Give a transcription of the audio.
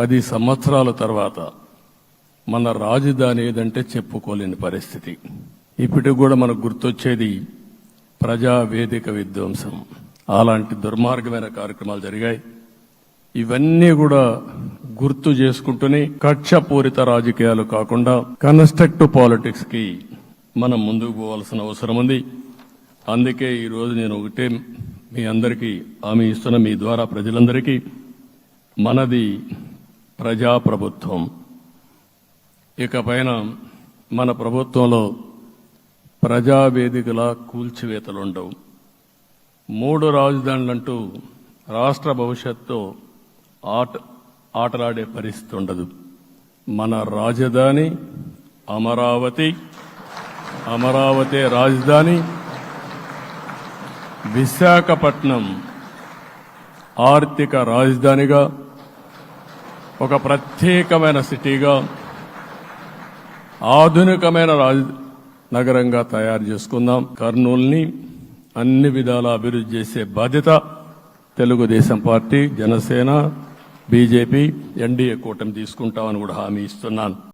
పది సంవత్సరాల తర్వాత మన రాజధాని ఏదంటే చెప్పుకోలేని పరిస్థితి. ఇప్పటికి కూడా మనకు గుర్తొచ్చేది ప్రజా వేదిక విధ్వంసం. అలాంటి దుర్మార్గమైన కార్యక్రమాలు జరిగాయి. ఇవన్నీ కూడా గుర్తు చేసుకుంటూనే కక్షపూరిత రాజకీయాలు కాకుండా కన్స్ట్రక్టివ్ పాలిటిక్స్కి మనం ముందుకు పోవాల్సిన అవసరం ఉంది. అందుకే ఈరోజు నేను ఒకటే మీ అందరికీ హామీ ఇస్తున్న మీ ద్వారా ప్రజలందరికీ. మనది ప్రజాప్రభుత్వం. ఇకపైన మన ప్రభుత్వంలో ప్రజావేదికల కూల్చివేతలుండవు. మూడు రాజధానులంటూ రాష్ట్ర భవిష్యత్తు ఆట ఆటలాడే పరిస్థితి ఉండదు. మన రాజధాని అమరావతి అమరావతి రాజధాని విశాఖపట్నం ఆర్థిక రాజధానిగా ఒక ప్రత్యేకమైన సిటీగా ఆధునికమైన రాజ నగరంగా తయారు చేసుకుందాం. కర్నూల్ని అన్ని విధాల అభివృద్ధి చేసే బాధ్యత Telugu Desam Party Janasena BJP NDA కూటమి తీసుకుంటామని కూడా హామీ ఇస్తున్నాను.